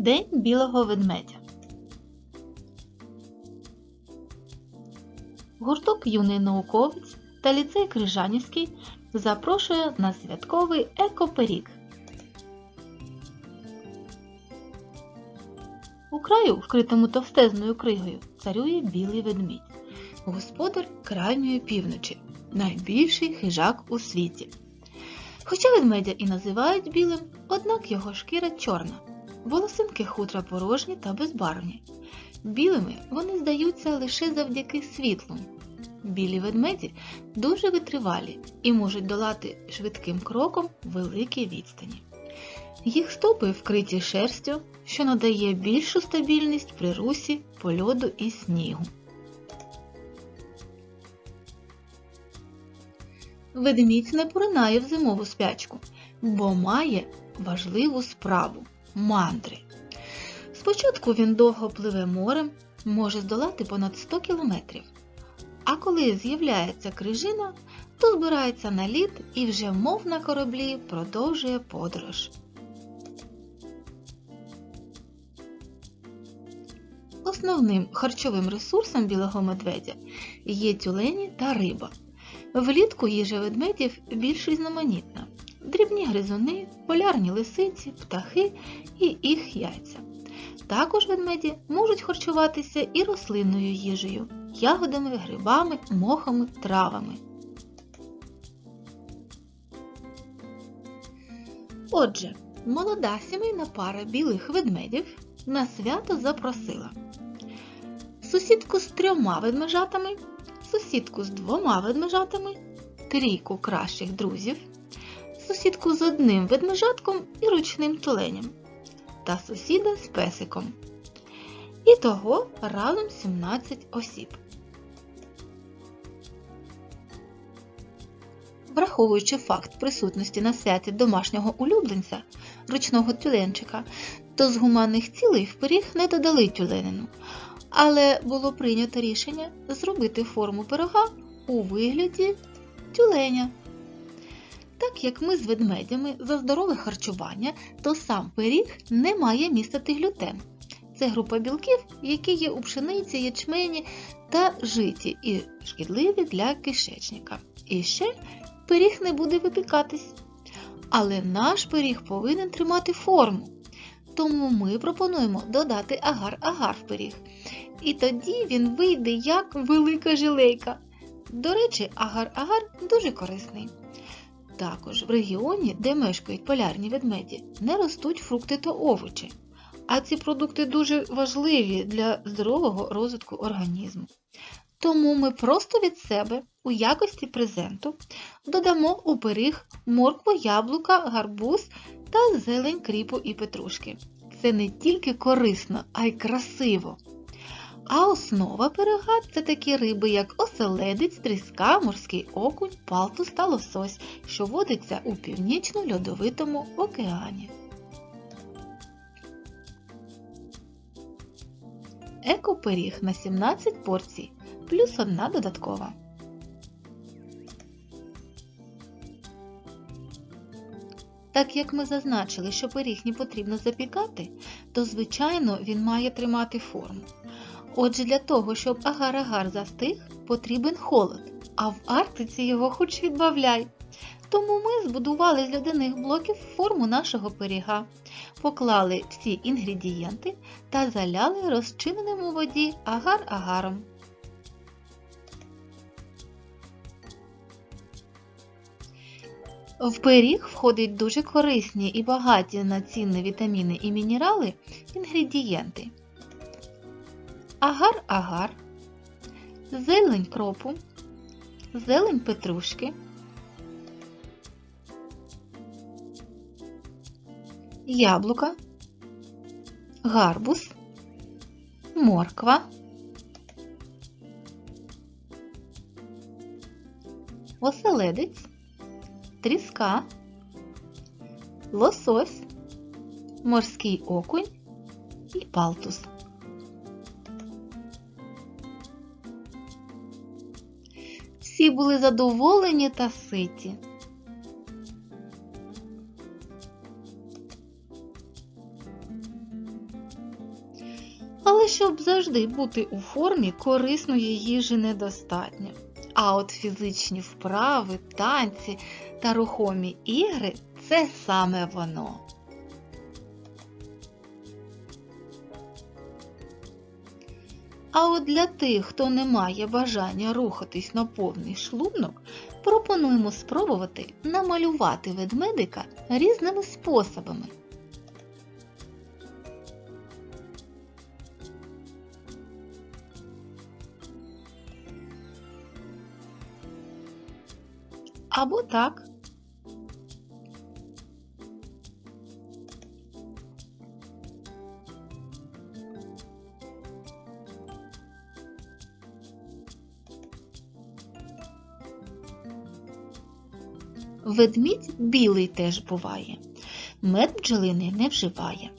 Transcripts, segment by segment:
День білого ведмедя. Гурток юний науковець та ліцей Крижанівський запрошує на святковий екоперік. У краю, вкритому товстезною кригою, царює білий ведмідь, господар крайньої півночі, найбільший хижак у світі. Хоча ведмедя і називають білим, однак його шкіра чорна, волосинки хутра порожні та безбарвні. Білими вони здаються лише завдяки світлу. Білі ведмеді дуже витривалі і можуть долати швидким кроком великі відстані. Їх стопи вкриті шерстю, що надає більшу стабільність при русі по льоду і снігу. Ведмідь не поринає в зимову спячку, бо має важливу справу мандри. Спочатку він довго пливе морем, може здолати понад 100 кілометрів. А коли з'являється крижина, то збирається на лід і вже мов на кораблі продовжує подорож. Основним харчовим ресурсом білого медведя є тюлені та риба. Влітку їжа ведмедів більш різноманітна. Дрібні гризуни, полярні лисиці, птахи і їх яйця. Також ведмеді можуть харчуватися і рослинною їжею, ягодами, грибами, мохами, травами. Отже, молода сімейна пара білих ведмедів на свято запросила сусідку з трьома ведмежатами, сусідку з двома ведмежатами, трійку кращих друзів, сусідку з одним ведмежатком і ручним туленям та сусіда з песиком. І того разом 17 осіб. Враховуючи факт присутності на святі домашнього улюбленця, ручного тюленчика, то з гуманних цілей в пиріг не додали тюленину, але було прийнято рішення зробити форму пирога у вигляді тюленя. Так як ми з ведмедями за здорове харчування, то сам пиріг не має містити глютен. Це група білків, які є у пшениці, ячмені та житі і шкідливі для кишечника. І ще пиріг не буде випікатись. Але наш пиріг повинен тримати форму. Тому ми пропонуємо додати агар-агар в пиріг. І тоді він вийде як велика жилейка. До речі, агар-агар дуже корисний. Також в регіоні, де мешкають полярні ведмеді, не ростуть фрукти та овочі. А ці продукти дуже важливі для здорового розвитку організму. Тому ми просто від себе у якості презенту додамо у пиріг моркву, яблука, гарбуз та зелень кріпу і петрушки. Це не тільки корисно, а й красиво. А основа пирога це такі риби, як оселедець, тріска, морський окунь, палтус та лосось, що водиться у північно-льодовитому океані. Екопиріг на 17 порцій, плюс одна додаткова. Так як ми зазначили, що пиріг не потрібно запікати, то, звичайно, він має тримати форму. Отже, для того, щоб агар-агар застиг, потрібен холод, а в Арктиці його хоч відбавляй. Тому ми збудували з льодяних блоків форму нашого пиріга, поклали всі інгредієнти та заляли розчиненим у воді агар-агаром. В пиріг входять дуже корисні і багаті на цінні вітаміни і мінерали інгредієнти. Агар-агар, зелень кропу, зелень петрушки, яблука, гарбуз, морква, оселедець, тріска, лосось, морський окунь. І палтус. Всі були задоволені та ситі. Але щоб завжди бути у формі, корисної їжі недостатньо. А от фізичні вправи, танці та рухомі ігри це саме воно. А от для тих, хто не має бажання рухатись на повний шлунок, пропонуємо спробувати намалювати ведмедика різними способами. Або так. Ведмідь білий теж буває. Мед бджолини не вживає.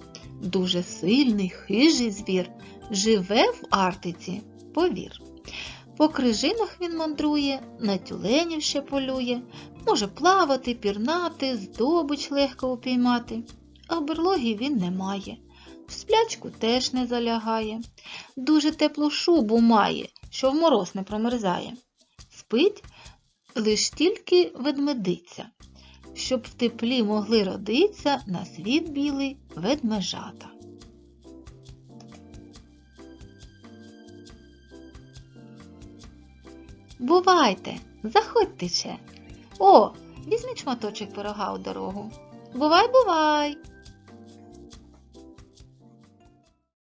Дуже сильний, хижий звір, живе в Арктиці, повір. По крижинах він мандрує, на тюленів ще полює, може плавати, пірнати, здобич легко упіймати. А берлоги він не має, в сплячку теж не залягає. Дуже теплу шубу має, що в мороз не промерзає. Спить лиш тільки ведмедиця, щоб в теплі могли родиться на світ білий ведмежата. Бувайте, заходьте ще. О, візьміть шматочок пирога у дорогу. Бувай, бувай!